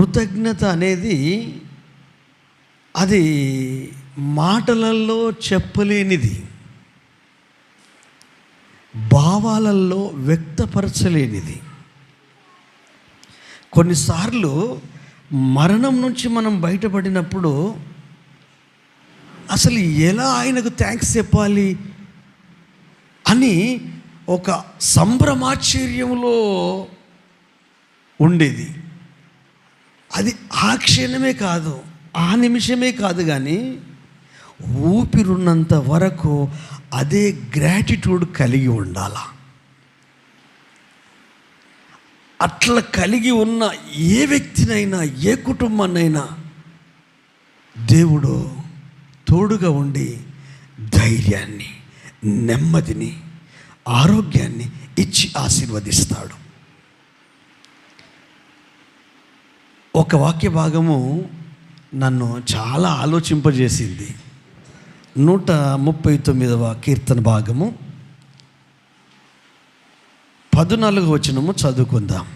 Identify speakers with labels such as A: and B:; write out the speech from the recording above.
A: కృతజ్ఞత అనేది అది మాటలలో చెప్పలేనిది భావాలలో వ్యక్తపరచలేనిది. కొన్నిసార్లు మరణం నుంచి మనం బయటపడినప్పుడు అసలు ఎలా ఆయనకు థ్యాంక్స్ చెప్పాలి అని ఒక సంభ్రమాశ్చర్యంలో ఉండేది. అది ఆ క్షణమే కాదు ఆ నిమిషమే కాదు కానీ ఊపిరున్నంత వరకు అదే గ్రాటిట్యూడ్ కలిగి ఉండాల. అట్లా కలిగి ఉన్న ఏ వ్యక్తినైనా ఏ కుటుంబాన్నైనా దేవుడు తోడుగా ఉండి ధైర్యాన్ని నెమ్మదిని ఆరోగ్యాన్ని ఇచ్చి ఆశీర్వదిస్తాడు. ఒక వాక్య భాగము నన్ను చాలా ఆలోచింపజేసింది. నూట ముప్పై తొమ్మిదవ కీర్తన భాగము. పద్నాలుగు వచనము చదువుకుందాం.